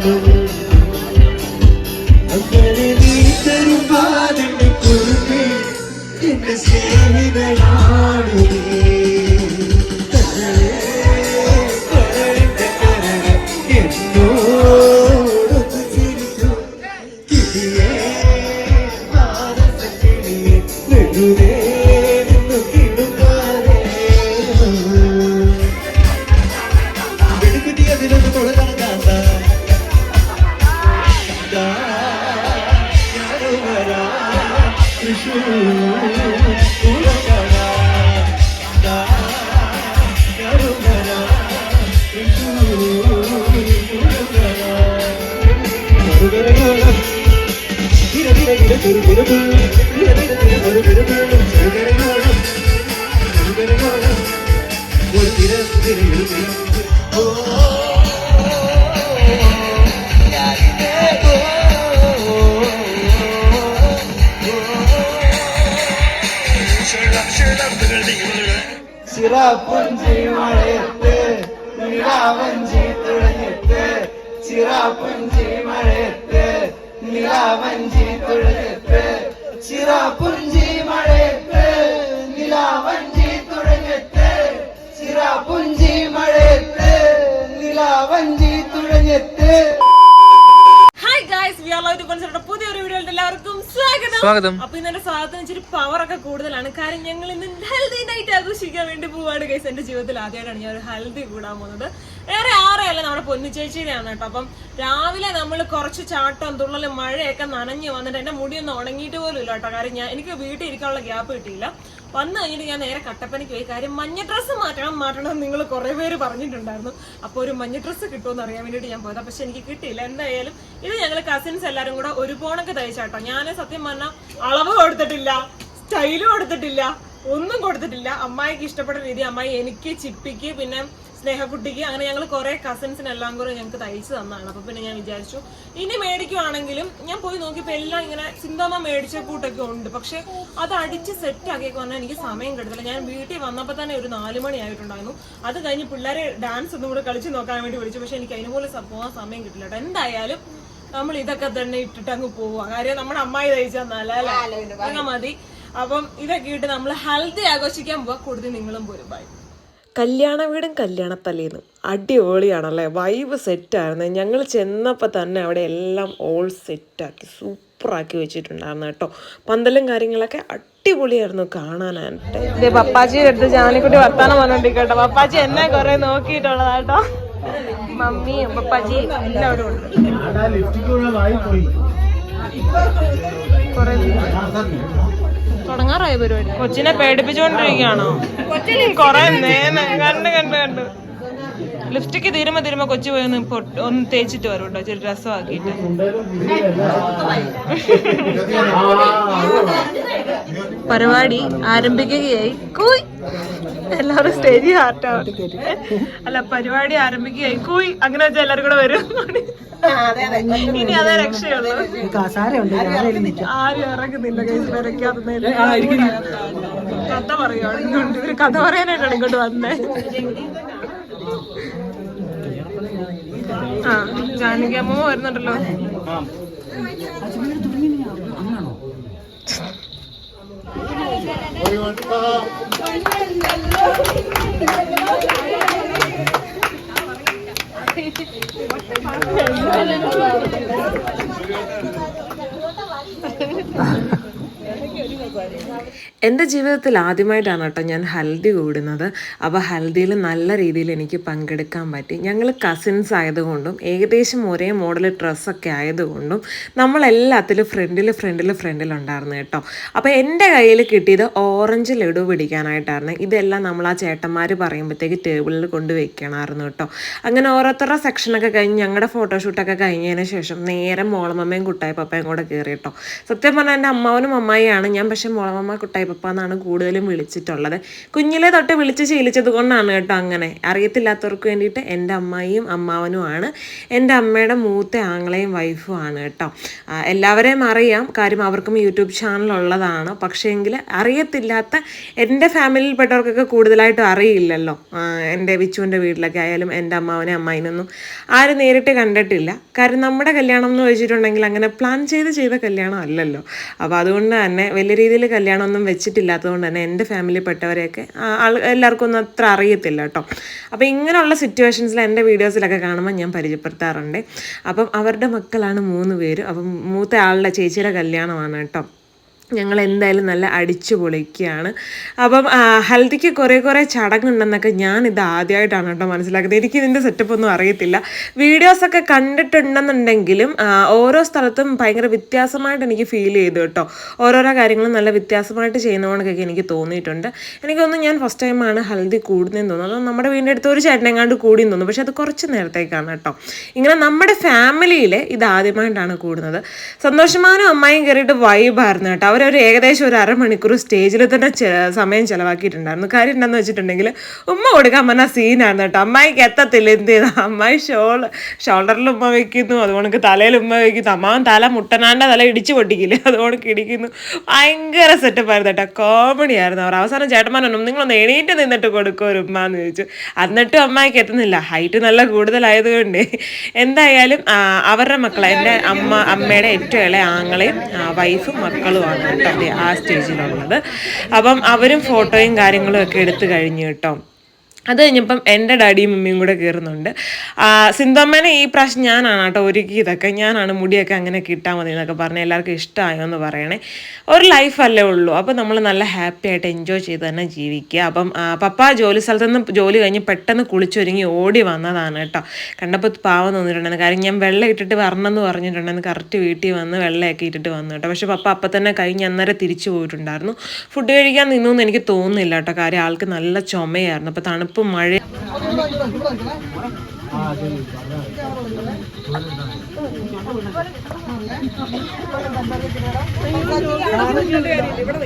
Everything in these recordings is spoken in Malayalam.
അങ്ങനെ ചിറാപ്പുഞ്ചി മഴയത്ത് നിലാവഞ്ചി തുഴഞ്ഞിട്ട്. ചിറാപ്പുഞ്ചി മഴയത്ത് നിലാവഞ്ചി തുഴഞ്ഞിട്ട്. ചിറാപ്പുഞ്ചി മഴയത്ത് നിലാവഞ്ചി തുഴഞ്ഞിട്ട്. ചിറാപ്പുഞ്ചി മഴയത്ത് നിലാവഞ്ചി തുഴഞ്ഞെത്ത് സ്വാഗതം. അപ്പൊ ഇന്നെ സ്വാഗതം ഇച്ചിരി പവർ ഒക്കെ കൂടുതലാണ്. കാരണം ഞങ്ങൾ ഇന്ന് ഹെൽത്തി നൈറ്റ് ആഘോഷിക്കാൻ വേണ്ടി പോവാണ് കേസ് എന്റെ ജീവിതത്തിൽ ആദ്യമായിട്ടാണ് ഞാൻ ഒരു ഹെൽത്തി കൂടാൻ പോകുന്നത്. വേറെ ആരെയല്ല നമ്മുടെ പൊന്നിച്ചേച്ചിയിലാണ് കേട്ടോ. അപ്പം രാവിലെ നമ്മൾ കുറച്ച് ചാട്ടം തുള്ളലും മഴയൊക്കെ നനഞ്ഞു വന്നിട്ട് എന്റെ മുടിയൊന്നും ഉണങ്ങിയിട്ട് പോലും ഇല്ല കേട്ടോ. കാര്യം ഞാൻ എനിക്ക് വീട്ടിൽ ഇരിക്കാനുള്ള ഗ്യാപ്പ് കിട്ടിയില്ല. വന്നു കഴിഞ്ഞിട്ട് ഞാൻ നേരെ കട്ടപ്പനയ്ക്ക് പോയി. കാര്യം മഞ്ഞ ഡ്രസ്സ് മാറ്റണം മാറ്റണം നിങ്ങൾ കുറെ പേര് പറഞ്ഞിട്ടുണ്ടായിരുന്നു. അപ്പോൾ ഒരു മഞ്ഞ ഡ്രസ്സ് കിട്ടുമെന്ന് അറിയാൻ വേണ്ടിയിട്ട് ഞാൻ പോയത്. പക്ഷെ എനിക്ക് കിട്ടിയില്ല. എന്തായാലും ഇത് ഞങ്ങൾ കസിൻസ് എല്ലാവരും കൂടെ ഒരു പോണൊക്കെ തയ്ച്ചാട്ടോ. ഞാൻ സത്യം പറഞ്ഞാൽ അളവ് കൊടുത്തിട്ടില്ല സ്റ്റൈലും കൊടുത്തിട്ടില്ല ഒന്നും കൊടുത്തിട്ടില്ല. അമ്മായിക്ക് ഇഷ്ടപ്പെട്ട രീതി അമ്മായി എനിക്ക് ചിപ്പിക്ക് പിന്നെ സ്നേഹക്കുട്ടിക്ക് അങ്ങനെ ഞങ്ങൾ കുറെ കസിൻസിനെല്ലാം കൂടെ ഞങ്ങൾക്ക് തയ്ച്ചു തന്നാണ്. അപ്പൊ പിന്നെ ഞാൻ വിചാരിച്ചു ഇനി മേടിക്കുവാണെങ്കിലും ഞാൻ പോയി നോക്കിയപ്പോ എല്ലാം ഇങ്ങനെ സിന്തോമ മേടിച്ച കൂട്ടൊക്കെ ഉണ്ട്. പക്ഷെ അത് അടിച്ച് സെറ്റ് ആക്കിയൊക്കെ വന്നാൽ എനിക്ക് സമയം കിട്ടത്തില്ല. ഞാൻ വീട്ടിൽ വന്നപ്പോൾ തന്നെ ഒരു നാല് മണി ആയിട്ടുണ്ടായിരുന്നു. അത് കഴിഞ്ഞ് പിള്ളേരെ ഡാൻസ് ഒന്നും കൂടെ കളിച്ച് നോക്കാൻ വേണ്ടി വിളിച്ചു. പക്ഷെ എനിക്ക് അതിനുപോലെ പോകാൻ സമയം കിട്ടില്ല. കേട്ടോ എന്തായാലും നമ്മൾ ഇതൊക്കെ തന്നെ ഇട്ടിട്ട് അങ്ങ് പോവുക. കാര്യം നമ്മുടെ അമ്മായി തയ്ച്ചു തന്നാലേ മതി. അപ്പം ഇതൊക്കെ ഇട്ട് നമ്മൾ ഹെൽത്തി ആഘോഷിക്കാൻ പോവാ. കൂടുതൽ നിങ്ങളും പോരും. ബൈ കല്യാണ വീടും കല്യാണത്തലേന്നും. അടിപൊളിയാണല്ലേ? വൈബ് സെറ്റായിരുന്നു ഞങ്ങൾ ചെന്നപ്പോൾ തന്നെ അവിടെ എല്ലാം ഓൾ സെറ്റാക്കി സൂപ്പറാക്കി വെച്ചിട്ടുണ്ടായിരുന്നു കേട്ടോ. പന്തലും കാര്യങ്ങളൊക്കെ അടിപൊളിയായിരുന്നു കാണാനായിട്ട്. പപ്പാജിയുടെ അടുത്ത് ജാനിക്കുട്ടി വർത്താനം പറഞ്ഞോണ്ടിരിക്കട്ടോ പപ്പാജി എന്നെ കുറെ നോക്കിയിട്ടുള്ളതാട്ടോ മമ്മിയും പപ്പാജിയും എല്ലാവരും ഉണ്ട്. കൊറേ തുടങ്ങാറായ പരിപാടി? കൊച്ചിനെ പേടിപ്പിച്ചുകൊണ്ടിരിക്കുകയാണോ? കൊറേ നേനെ കണ്ട് കണ്ട് കണ്ട്. ലിപ്സ്റ്റിക്ക് തീരുമ്പോ തീരുമ്പോ കൊച്ചു പോയി ഒന്ന് ഒന്ന് തേച്ചിട്ട് വരും കേട്ടോ ചെറിയ രസമാക്കിട്ട് പരിപാടി ആരംഭിക്കുകയായി. കൂയ്. എല്ലാവരും സ്റ്റേജ് ഹാർട്ടാവും അല്ല പരിപാടി ആരംഭിക്കുകയായി. കൂയ്. അങ്ങനെ വെച്ചാൽ എല്ലാവരും കൂടെ വരും. ഇനി അതേ രക്ഷയുള്ളൂ. ആരും ഇറങ്ങുന്നില്ല കേസ് വരയ്ക്കാതെ കഥ പറയുവാണ്. ഇങ്ങോട്ട് ഇവർ കഥ പറയാനായിട്ടാണ് ഇങ്ങോട്ട് വന്നേ. ആ ജാനകി അമ്മ വരുന്നുണ്ടല്ലോ. എന്റെ ജീവിതത്തിൽ ആദ്യമായിട്ടാണ് കേട്ടോ ഞാൻ ഹൽദി കൂടുന്നത്. അപ്പോൾ ഹൽദിയിൽ നല്ല രീതിയിൽ എനിക്ക് പങ്കെടുക്കാൻ പറ്റി. ഞങ്ങൾ കസിൻസ് ആയതുകൊണ്ടും ഏകദേശം ഒരേ മോഡൽ ഡ്രസ്സൊക്കെ ആയതുകൊണ്ടും നമ്മളെല്ലാത്തിലും ഫ്രണ്ടിൽ ഫ്രണ്ടിൽ ഫ്രണ്ടിലുണ്ടായിരുന്നു കേട്ടോ. അപ്പോൾ എന്റെ കയ്യിൽ കിട്ടിയത് ഓറഞ്ച് ലഡു പിടിക്കാനായിട്ടായിരുന്നു. ഇതെല്ലാം നമ്മൾ ആ ചേട്ടന്മാർ പറയുമ്പോഴത്തേക്ക് ടേബിളിൽ കൊണ്ട് വെക്കണമായിരുന്നു കേട്ടോ. അങ്ങനെ ഓരോരുത്തരുടെ സെക്ഷനൊക്കെ കഴിഞ്ഞ് ഞങ്ങളുടെ ഫോട്ടോഷൂട്ടൊക്കെ കഴിഞ്ഞതിന് ശേഷം നേരെ മോളമ്മയും കുട്ടായി പപ്പയും കൂടെ കയറി കേട്ടോ. സത്യം പറഞ്ഞാൽ എന്റെ അമ്മാവനും അമ്മായിയാണ്. ഞാൻ പക്ഷേ മുളമമ്മ കുട്ടായിപ്പ എന്നാണ് കൂടുതലും വിളിച്ചിട്ടുള്ളത്. കുഞ്ഞിലെ തൊട്ട് വിളിച്ച് ശീലിച്ചത് കൊണ്ടാണ് കേട്ടോ അങ്ങനെ. അറിയത്തില്ലാത്തവർക്ക് വേണ്ടിയിട്ട് എന്റെ അമ്മായിയും അമ്മാവനുമാണ്. എന്റെ അമ്മയുടെ മൂത്ത ആങ്ങളെയും വൈഫും ആണ് കേട്ടോ. എല്ലാവരെയും അറിയാം. കാര്യം അവർക്കും യൂട്യൂബ് ചാനൽ ഉള്ളതാണ്. പക്ഷേങ്കിൽ അറിയത്തില്ലാത്ത എന്റെ ഫാമിലിയിൽപ്പെട്ടവർക്കൊക്കെ കൂടുതലായിട്ട് അറിയില്ലല്ലോ. എന്റെ വിച്ചുവിന്റെ വീട്ടിലൊക്കെ ആയാലും എന്റെ അമ്മാവനെ അമ്മായിനൊന്നും ആരും നേരിട്ട് കണ്ടിട്ടില്ല. കാര്യം നമ്മുടെ കല്യാണം എന്ന് വെച്ചിട്ടുണ്ടെങ്കിൽ അങ്ങനെ പ്ലാൻ ചെയ്ത് ചെയ്ത കല്യാണം അല്ലല്ലോ. അപ്പോൾ അതുകൊണ്ട് തന്നെ വലിയ രീതിയിൽ കല്യാണമൊന്നും വെച്ചിട്ടില്ലാത്തതുകൊണ്ട് തന്നെ എന്റെ ആൾ- എല്ലാവർക്കും ഒന്നും അത്ര അറിയത്തില്ല കേട്ടോ. അപ്പോൾ ഇങ്ങനെയുള്ള സിറ്റുവേഷൻസിൽ എന്റെ വീഡിയോസിലൊക്കെ കാണുമ്പോൾ ഞാൻ പരിചയപ്പെടുത്താറുണ്ട്. അപ്പം അവരുടെ മക്കളാണ് മൂന്ന് പേര്. അപ്പം മൂത്ത ആളുടെ ചേച്ചിയുടെ കല്യാണമാണ് കേട്ടോ. ഞങ്ങൾ എന്തായാലും നല്ല അടിച്ചു പൊളിക്കുകയാണ്. അപ്പം ഹൽദിക്ക് കുറേ കുറേ ചടങ്ങുണ്ടെന്നൊക്കെ ഞാൻ ഇത് ആദ്യമായിട്ടാണ് കേട്ടോ മനസ്സിലാക്കുന്നത്. എനിക്ക് ഇതിന്റെ സെറ്റപ്പ് ഒന്നും അറിയത്തില്ല. വീഡിയോസൊക്കെ കണ്ടിട്ടുണ്ടെന്നുണ്ടെങ്കിലും ഓരോ സ്ഥലത്തും ഭയങ്കര വ്യത്യാസമായിട്ട് എനിക്ക് ഫീൽ ചെയ്തു കേട്ടോ. ഓരോരോ കാര്യങ്ങളും നല്ല വ്യത്യാസമായിട്ട് ചെയ്യുന്നതുകൊണ്ടൊക്കെ എനിക്ക് തോന്നിയിട്ടുണ്ട്. എനിക്ക് തോന്നുന്നു ഞാൻ ഫസ്റ്റ് ടൈമാണ് ഹൽദി കൂടുന്നതെന്ന് തോന്നുന്നു അത് നമ്മുടെ വീടിന്റെ അടുത്ത് ഒരു ചേട്ടനെങ്ങാണ്ട് കൂടി തോന്നുന്നു. പക്ഷെ അത് കുറച്ച് നേരത്തേക്കാണ് കേട്ടോ. ഇങ്ങനെ നമ്മുടെ ഫാമിലിയിൽ ഇത് ആദ്യമായിട്ടാണ് കൂടുന്നത്. സന്തോഷമാനും അമ്മായും കയറിയിട്ട് വൈബായിരുന്നു കേട്ടോ. അവരൊരു ഏകദേശം ഒരു അരമണിക്കൂർ സ്റ്റേജിൽ തന്നെ സമയം ചിലവാക്കിയിട്ടുണ്ടായിരുന്നു. കാര്യം എന്താണെന്ന് വെച്ചിട്ടുണ്ടെങ്കിൽ ഉമ്മ കൊടുക്കാൻ പറഞ്ഞ സീനാണ് കേട്ടോ. അമ്മായിക്ക് എത്തത്തില്ല. എന്ത് ചെയ്ത? അമ്മായി ഷോൾ ഷോൾഡറിൽ ഉമ്മ വെക്കുന്നു. അതുകൊണ്ട് തലയിൽ ഉമ്മ വെക്കുന്നു. അമ്മാവൻ തല മുട്ടനാണ്ട തല ഇടിച്ചു പൊട്ടിക്കില്ലേ? അതുകൊണ്ട് ഇടിക്കുന്നു. ഭയങ്കര സെറ്റപ്പ് ആയിരുന്നു കേട്ടോ. കോമഡി ആയിരുന്നു അവർ. അവസാനം ചേട്ടന്മാരൊന്നും നിങ്ങളൊന്ന് എണീറ്റ് നിന്നിട്ട് കൊടുക്കും ഒരു ഉമ്മ എന്ന് ചോദിച്ചു. എന്നിട്ടും അമ്മായിക്ക് എത്തുന്നില്ല. ഹൈറ്റ് നല്ല കൂടുതലായതുകൊണ്ട് എന്തായാലും അവരുടെ മക്കളെ. എന്റെ അമ്മ അമ്മയുടെ ഏറ്റവും ഇളയ ആങ്ങളെയും വൈഫും മക്കളുമാണ്. ദേ ആ സ്റ്റേജിലുള്ളത്. അപ്പം അവരും ഫോട്ടോയും കാര്യങ്ങളും ഒക്കെ എടുത്തു കഴിഞ്ഞു കേട്ടോ. അത് കഴിഞ്ഞപ്പം എന്റെ ഡാഡിയും മമ്മിയും കൂടെ കയറുന്നുണ്ട്. ആ, സിന്ധമ്മേനെ ഈ പ്രാവശ്യം ഞാനാണ് കേട്ടോ ഒരുക്കി ഇതൊക്കെ ഞാനാണ് മുടിയൊക്കെ അങ്ങനെ കിട്ടാൻ മതി എന്നൊക്കെ പറഞ്ഞ് എല്ലാവർക്കും ഇഷ്ടമായോ എന്ന് പറയണേ. ഒരു ലൈഫല്ലേ ഉള്ളൂ. അപ്പോൾ നമ്മൾ നല്ല ഹാപ്പി ആയിട്ട് എൻജോയ് ചെയ്ത് തന്നെ ജീവിക്കുക. അപ്പം പപ്പ ജോലി സ്ഥലത്ത് നിന്ന് ജോലി കഴിഞ്ഞ് പെട്ടെന്ന് കുളിച്ചൊരുങ്ങി ഓടി വന്നതാണ് കേട്ടോ. കണ്ടപ്പോൾ പാവം തോന്നിയിട്ടുണ്ടായിരുന്നു കാര്യം ഞാൻ വെള്ളം ഇട്ടിട്ട് വരണമെന്ന് പറഞ്ഞിട്ടുണ്ടായിരുന്നു കറക്റ്റ് വീട്ടിൽ വന്ന് വെള്ളമൊക്കെ ഇട്ടിട്ട് വന്നു കേട്ടോ. പക്ഷേ പപ്പ അപ്പം തന്നെ കഴിഞ്ഞ് അന്നേരം തിരിച്ചു പോയിട്ടുണ്ടായിരുന്നു. ഫുഡ് കഴിക്കാൻ നിന്നു എന്ന് എനിക്ക് തോന്നുന്നില്ല കേട്ടോ. കാര്യം ആൾക്ക് നല്ല ചുമയായിരുന്നു. അപ്പോൾ തണുപ്പും മഴ.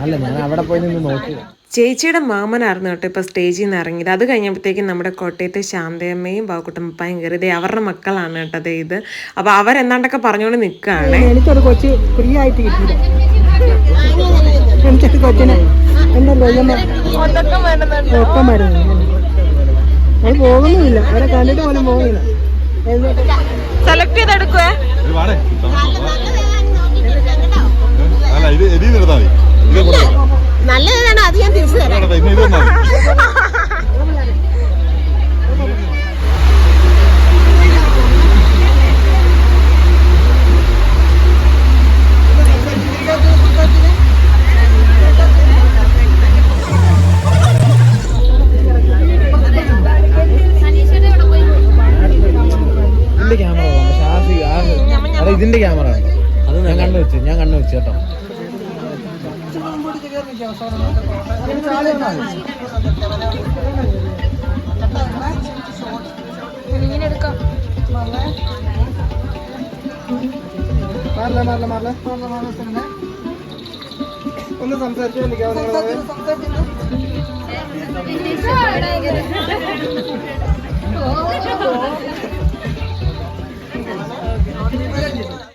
അല്ല ഞാൻ അവിടെ പോയി നിന്ന് നോക്കി. ചേച്ചിയുടെ മാമനായിരുന്നു കേട്ടോ ഇപ്പോൾ സ്റ്റേജിൽ നിന്ന് ഇറങ്ങിയത്. അത് കഴിഞ്ഞപ്പോഴത്തേക്കും നമ്മുടെ കോട്ടയത്തെ ശാന്തയമ്മയും ബാക്കുട്ടമ്മപ്പായും കയറിയത് അവരുടെ മക്കളാണ് കേട്ടോ ദേ ഇത്. അപ്പോൾ അവരെന്താണ്ടൊക്കെ പറഞ്ഞുകൊണ്ട് നിൽക്കുകയാണ്. എനിക്കൊരു കൊച്ചി ഫ്രീ ആയിട്ട് എനിക്കൊരു കൊച്ചിനെ എന്താ ഒപ്പം മരുന്ന്. അത് പോകുന്നുമില്ല അവരെ കണ്ടിട്ട് പോലും പോകുന്നില്ല സെലക്ട് ചെയ്തെടുക്കുവേ നല്ലതാണ് അത് ഞാൻ തിരിച്ചു തരാം അല്ല ഇതിന്റെ ക്യാമറ ആണ്. അത് ഞാൻ കണ്ണു വെച്ചു ഞാൻ കണ്ണു വെച്ചു കേട്ടോ. മാറില്ല മാറില്ല മാറില്ല ഒന്ന് സംസാരിച്ചു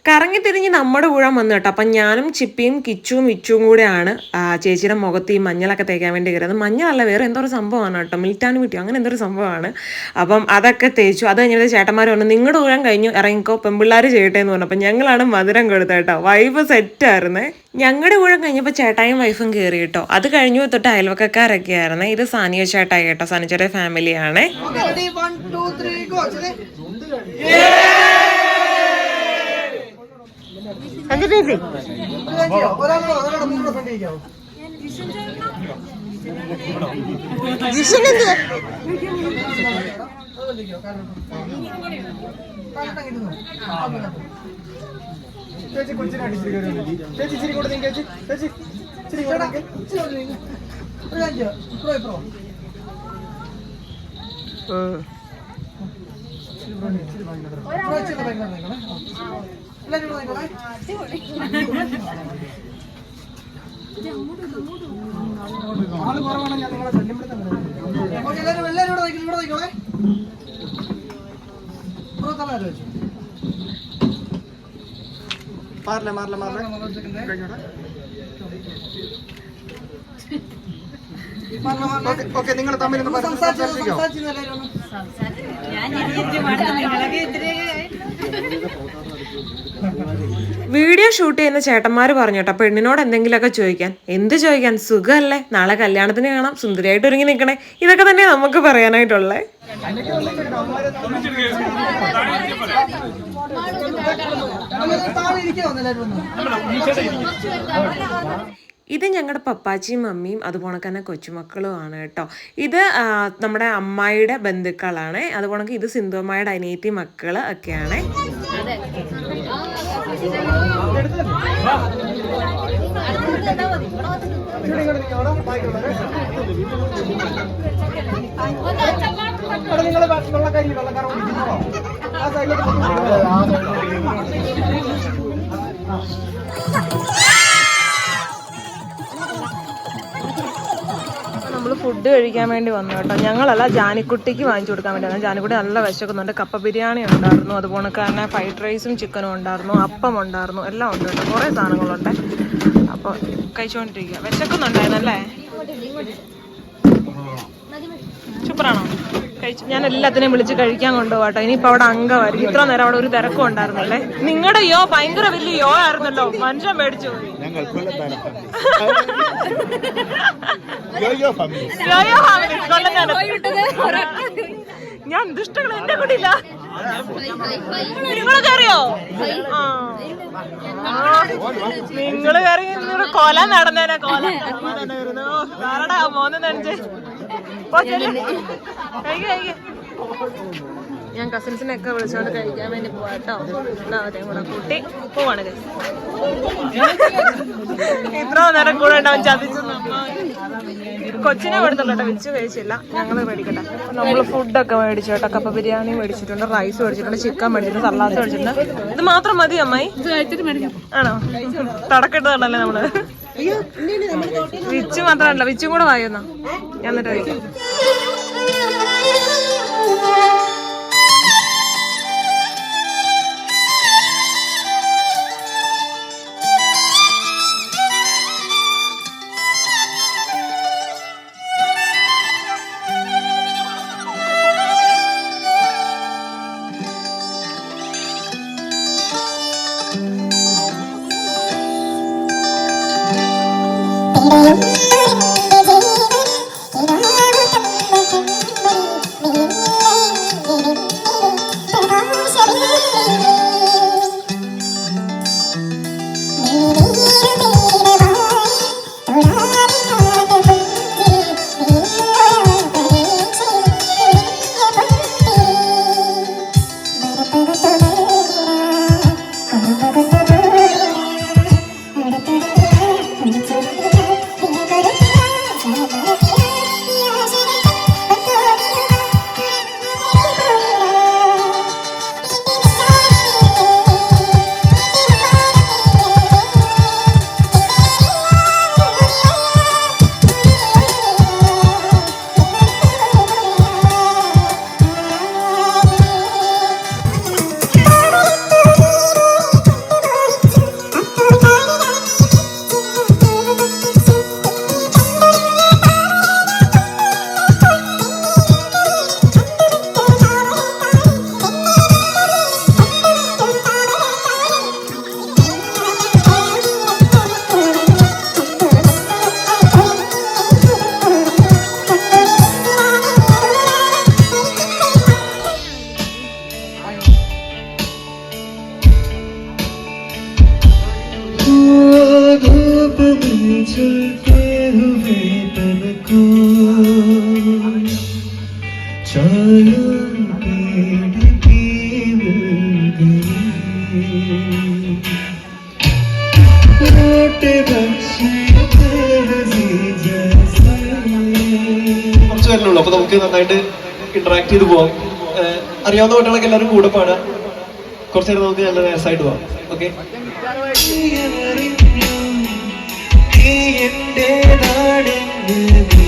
കറങ്ങി തിരിഞ്ഞ് നമ്മുടെ ഊഴം വന്നു കേട്ടോ. അപ്പം ഞാനും ചിപ്പിയും കിച്ചുവും ഇച്ചുവും കൂടെയാണ് ചേച്ചിയുടെ മുഖത്ത് ഈ മഞ്ഞളൊക്കെ തേക്കാൻ വേണ്ടി കയറിയത് മഞ്ഞളല്ല വേറെ എന്തോ ഒരു സംഭവമാണ് കേട്ടോ. മിൽറ്റാനും കിട്ടിയോ അങ്ങനെ എന്തോ ഒരു സംഭവമാണ്. അപ്പം അതൊക്കെ തേച്ചു. അത് കഴിഞ്ഞിട്ട് ചേട്ടന്മാർ പറഞ്ഞു നിങ്ങളുടെ ഊഴം കഴിഞ്ഞു ഇറങ്ങിക്കോ പെമ്പിള്ളാർ ചെയ്യട്ടെ എന്ന് പറഞ്ഞു. അപ്പം ഞങ്ങളാണ് മധുരം കൊടുത്തത് കേട്ടോ. വൈഫ് സെറ്റായിരുന്നേ ഞങ്ങളുടെ ഊഴം കഴിഞ്ഞപ്പോൾ ചേട്ടായും വൈഫും കയറി കേട്ടോ. അത് കഴിഞ്ഞു തൊട്ട് അയൽവക്കക്കാരൊക്കെ ആയിരുന്നേ. ഇത് സാനിയ ചേട്ടായി കേട്ടോ. സാനിച്ചയുടെ ഫാമിലിയാണേ ചേച്ചി കൊച്ചിനെ അടിച്ചിട്ട് കയറി. ചേച്ചി ഇച്ചിരി കൂടെ നീങ്ങ് ചേച്ചി ചേച്ചി ഇച്ചിരി കൂടെ. ഇപ്പുറം ഇപ്പുറം. ഇച്ചിരി. ഇച്ചിരി ഭയങ്കര ആൾ കുറവാണ് എല്ലാവരും എല്ലാവരും? മാറില്ല മാറില്ല മാറില്ല ഓക്കെ നിങ്ങൾ തമ്മിൽ സംസാരിച്ചോ വീഡിയോ ഷൂട്ട് ചെയ്യുന്ന ചേട്ടന്മാർ പറഞ്ഞു കേട്ടോ പെണ്ണിനോട് എന്തെങ്കിലുമൊക്കെ ചോദിക്കാൻ. എന്ത് ചോദിക്കാൻ? സുഖമല്ലേ നാളെ കല്യാണത്തിന് കാണാം. സുന്ദരിയായിട്ട് ഒരുങ്ങി നിൽക്കണേ. ഇതൊക്കെ തന്നെ നമുക്ക് പറയാനായിട്ടുള്ളേ. ഇത് ഞങ്ങളുടെ പപ്പാച്ചിയും മമ്മിയും അതുപോലെ തന്നെ കൊച്ചുമക്കളും ആണ് കേട്ടോ. ഇത് നമ്മുടെ അമ്മായിയുടെ ബന്ധുക്കളാണ്. അതുപോലെ ഇത് സിന്ധുമ്മയുടെ അനിയത്തി മക്കൾ ഒക്കെയാണ്. നിങ്ങൾ വെള്ളക്കാരി വെള്ളക്കാർ ഓടിക്കുന്നോ ആ. സൈഡിലേക്ക് നമ്മൾ ഫുഡ് കഴിക്കാൻ വേണ്ടി വന്നു കേട്ടോ. ഞങ്ങളല്ല ജാനിക്കുട്ടിക്ക് വാങ്ങിച്ചു കൊടുക്കാൻ വേണ്ടി വന്നു. ജാനിക്കുട്ടി നല്ല വിശക്കുന്നുണ്ട്. കപ്പ ബിരിയാണി ഉണ്ടായിരുന്നു അതുപോലെ തന്നെ ഫ്രൈഡ് റൈസും ചിക്കനും ഉണ്ടായിരുന്നു അപ്പം ഉണ്ടായിരുന്നു എല്ലാം ഉണ്ട് കേട്ടോ. കുറേ സാധനങ്ങളുണ്ട്. അപ്പോൾ കഴിച്ചുകൊണ്ടിരിക്കുക. വിശക്കുന്നുണ്ടായിരുന്നല്ലേ? സൂപ്പറാണോ കഴിച്ചു. ഞാൻ എല്ലാത്തിനെയും വിളിച്ച് കഴിക്കാൻ കൊണ്ടുപോകട്ടോ ഇനിയിപ്പോ അവിടെ അംഗമായിരിക്കും. ഇത്ര നേരം അവിടെ ഒരു തിരക്കും ഉണ്ടായിരുന്നല്ലേ? നിങ്ങളുടെ യോ ഭയങ്കര വലിയ യോ ആയിരുന്നല്ലോ. മനുഷ്യൻ മേടിച്ചു ഞാൻ ദുഷ്ടകൾ എന്റെ കൂടെ ഇല്ല നിങ്ങൾ കയറിയോ ആ. നിങ്ങൾ കയറി നിങ്ങളുടെ കൊല നടന്നേനെ കൊല. ആരടാ മോന്ന് നനച്ച് ഞാൻ കസിൻസിനെ ഒക്കെ വിളിച്ചോണ്ട് കഴിക്കാൻ വേണ്ടി പോവാട്ടോ എല്ലാവരെയും കൂടെ കൂട്ടി പോവാണ്. ഇത്ര നേരം കൂടെ ഉണ്ടാവും ചതിച്ചു കൊച്ചിനെ കൊടുത്തുള്ളൂ കേട്ടോ വെച്ച് കഴിച്ചില്ല. ഞങ്ങൾ മേടിക്കട്ടെ. നമ്മൾ ഫുഡൊക്കെ മേടിച്ചു കേട്ടോ. കപ്പ ബിരിയാണി മേടിച്ചിട്ടുണ്ട് റൈസ് മേടിച്ചിട്ടുണ്ട് ചിക്കൻ മേടിച്ചിട്ടുണ്ട് സല്ലാസ് മേടിച്ചിട്ടുണ്ട്. ഇത് മാത്രം മതി അമ്മായി. ആണോ? തടക്കെട്ടതല്ലേ നമ്മൾ? വിച്ച് മാത്രമല്ല വിച്ചും കൂടെ വായുന്ന ഞാൻ എന്നിട്ട് വീഡിയോയും അറിയാവുന്ന കുട്ടികളൊക്കെ എല്ലാവരും കൂടെ പാടാം. കുറച്ചേരം നമുക്ക് നല്ല രസമായിട്ട് പോവാം. ഓക്കെ എന്റേതാണെന്ന് നീ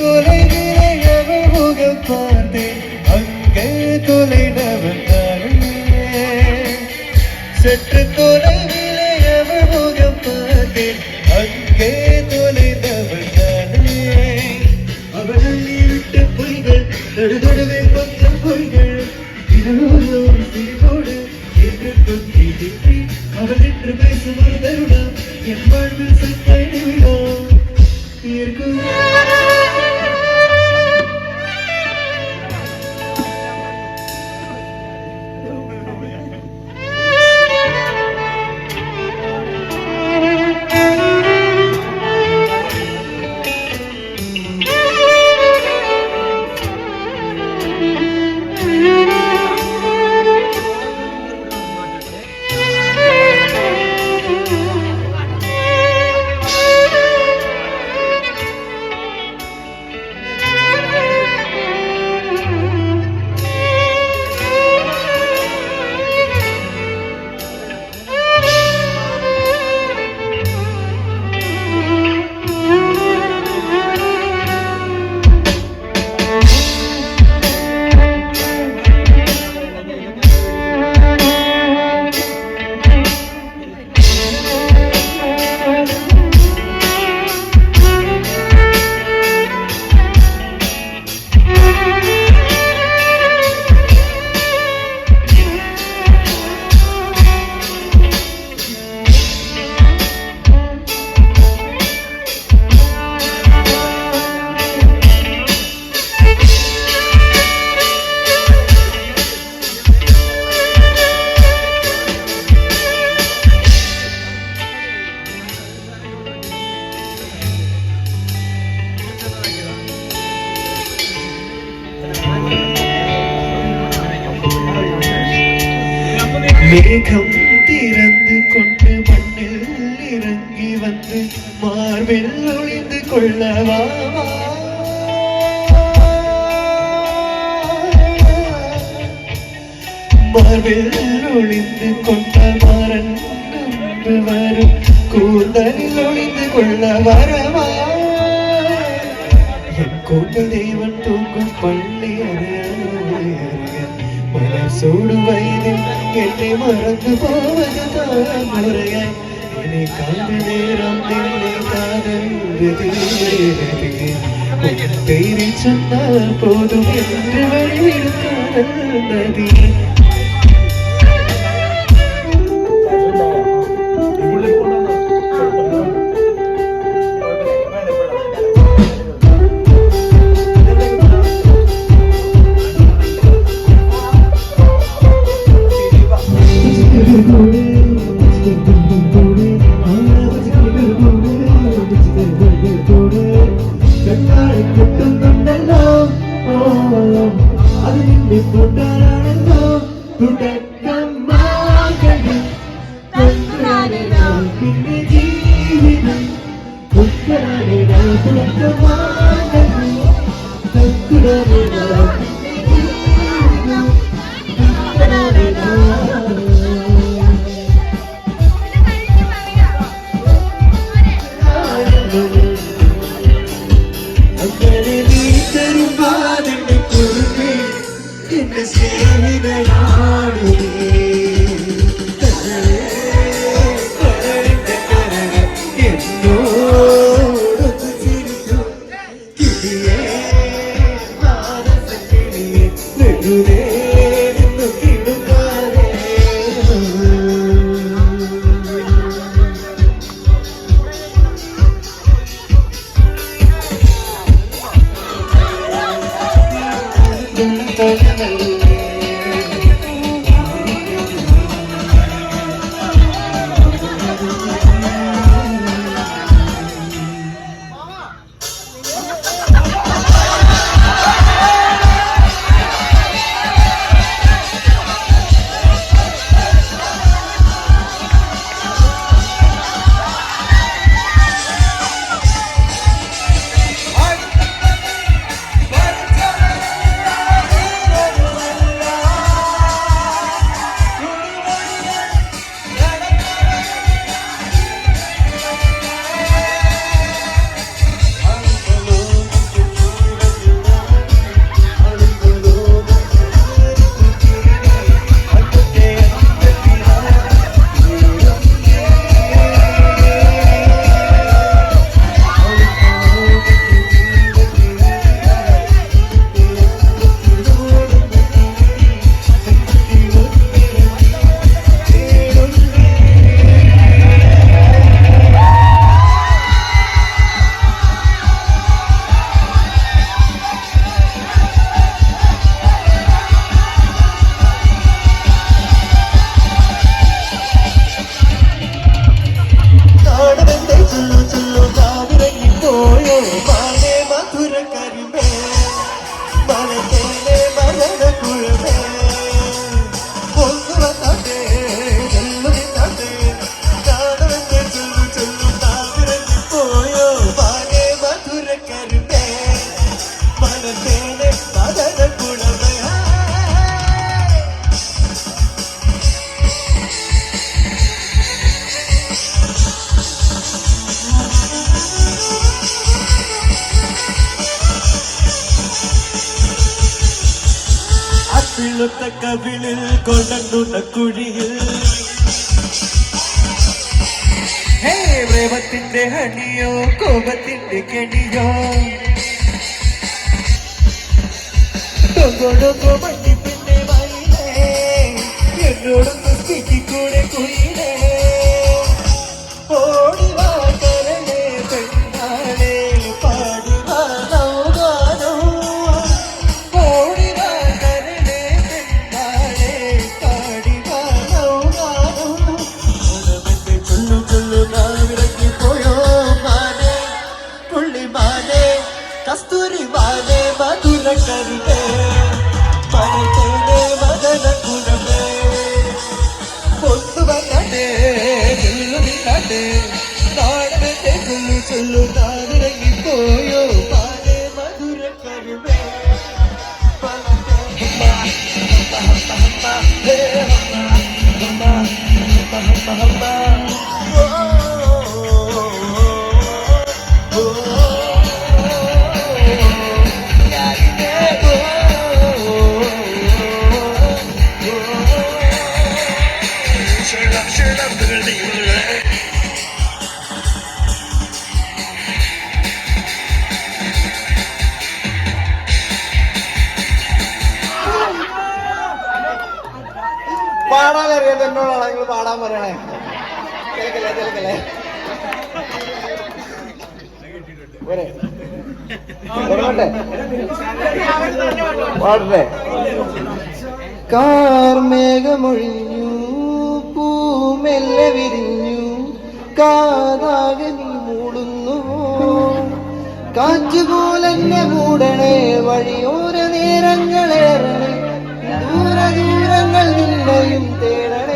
தொலைவிலையவள் முகம் பார்த்தேன் அங்கே தொலைந்தவன் தானே. சற்று தொலைவிலே அவள் முகம் பார்த்தேன் அங்கே தொலைந்தவள் தானே. அவள் இருட்ட பொய்கள் நடுநடுவே கொஞ்சம் பொய்கள் இதனோடு சிரிப்போடு என்று கொத்தி திட்டி அவள் என்று பேசும் ஒரு தருணம் என் வாழ்வில் சத்தை விடும் இருக்கும். என்னை மறந்து போவது தான் முறையாய் என்னை காந்த நேரம் நிலை காதல் பேரை சொன்னால் போதும் என்று Hare Hare Hare പിളുത്ത കവിളിൽ കൊടന്നുട കുഴിയിൽ പ്രേമത്തിന്റെ ഹണിയോ കോപത്തിന്റെ കെണിയോ എന്നോടൊന്ന് സ്റ്റിക്കൂടെ കൂടെ liberdade. തൊടാൻ പറയണേ. കേൾക്കല്ലേ കേൾക്കല്ലേ? പോരെ തുടങ്ങട്ടെ കാർമേഘമൊഴിഞ്ഞു പൂമെല്ലെ വിരിഞ്ഞു കാതാകെ നീ മൂടുന്നു. കാഞ്ചുപോലെന്നെ മൂടണേ വഴിയോര നേരങ്ങളേറണേ ദൂര ദൂരങ്ങൾ നിന്നെയും തേടണേ.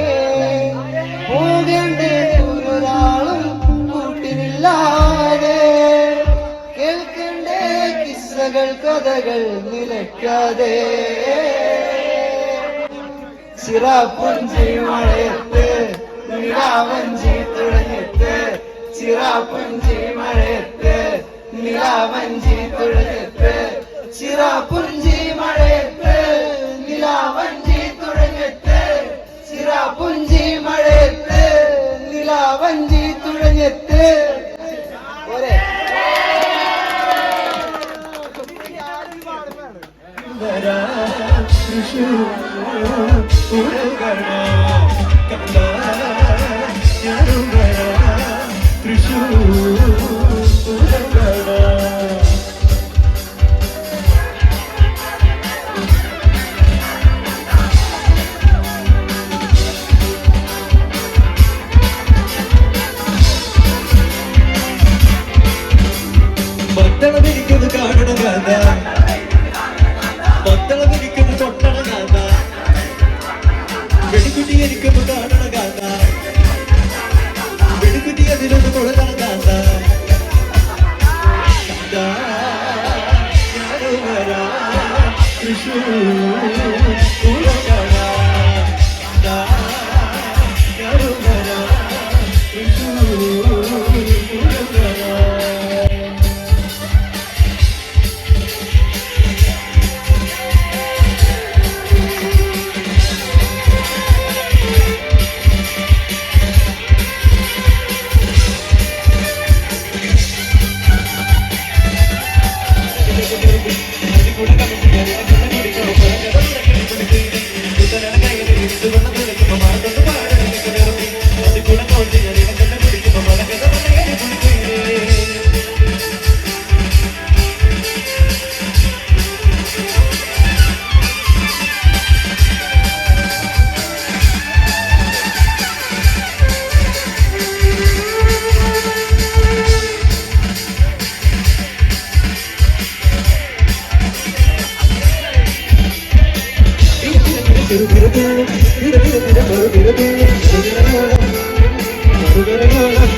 കിസ്സകൾ കഥകൾ നിലയ്ക്കാതെ ചിറാപ്പുഞ്ചി മഴയത്ത് നിലാവഞ്ചി തുഴഞ്ഞെത്ത് ചിറാപ്പുഞ്ചി മഴയത്ത് നിലാവഞ്ചി തുഴഞ്ഞെത്ത് ചിറാപ്പുഞ്ചി മഴയത്ത് നിലാവഞ്ചി തുഴഞ്ഞെത്ത് ചിറാപ്പുഞ്ചി മഴയത്ത് നിലാവഞ്ചി തുഴഞ്ഞെത്ത് പോരെ മത്തളമിരിക്കുന്നത് നമ്മൾ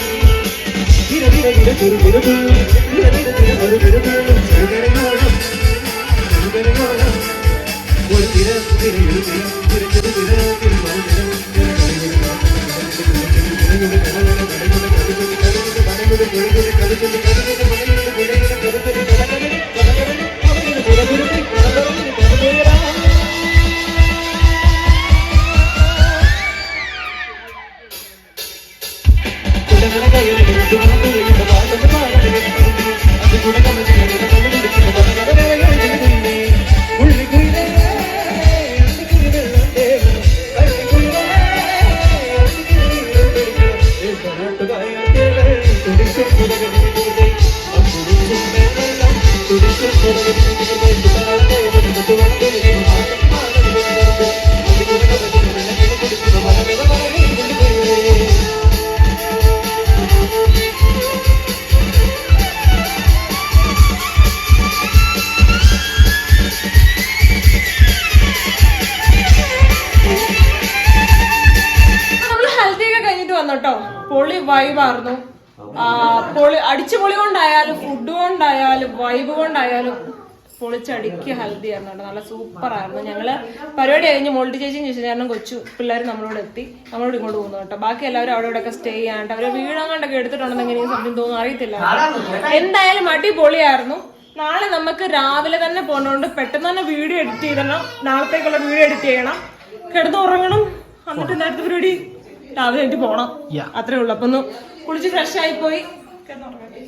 വൈബ് കൊണ്ടായാലും പൊളിച്ചടിക്ക് ഹൽദി ആയിരുന്നു കേട്ടോ. നല്ല സൂപ്പർ ആയിരുന്നു. ഞങ്ങൾ പരിപാടി കഴിഞ്ഞ് മോൾട്ടി ചേച്ചിയും ചേച്ചി കാരണം കൊച്ചു പിള്ളേർ നമ്മളോട് എത്തി. നമ്മളോട് ഇങ്ങോട്ട് പോകുന്നു കേട്ടോ. ബാക്കി എല്ലാവരും അവിടെ ഇവിടെ ഒക്കെ സ്റ്റേ ചെയ്യാണ്ട് അവർ വീടങ്ങാണ്ടൊക്കെ എടുത്തിട്ടുണ്ടെന്ന് എങ്ങനെയും സംശയം തോന്നുന്നു. അറിയത്തില്ല. എന്തായാലും അടിപൊളിയായിരുന്നു. നാളെ നമുക്ക് രാവിലെ തന്നെ പോകുന്നതുകൊണ്ട് പെട്ടെന്ന് തന്നെ വീഡിയോ എഡിറ്റ് ചെയ്തണം. നാളത്തേക്കുള്ള വീഡിയോ എഡിറ്റ് ചെയ്യണം. കിടന്നുറങ്ങണം എന്നിട്ട് നേരത്തെ പരിപാടി രാവിലെ എനിക്ക് പോണം. അത്രേ ഉള്ളൂ. അപ്പൊ ഒന്ന് കുളിച്ച് ഫ്രഷ് ആയി പോയി. കിടന്നുറങ്ങട്ടെ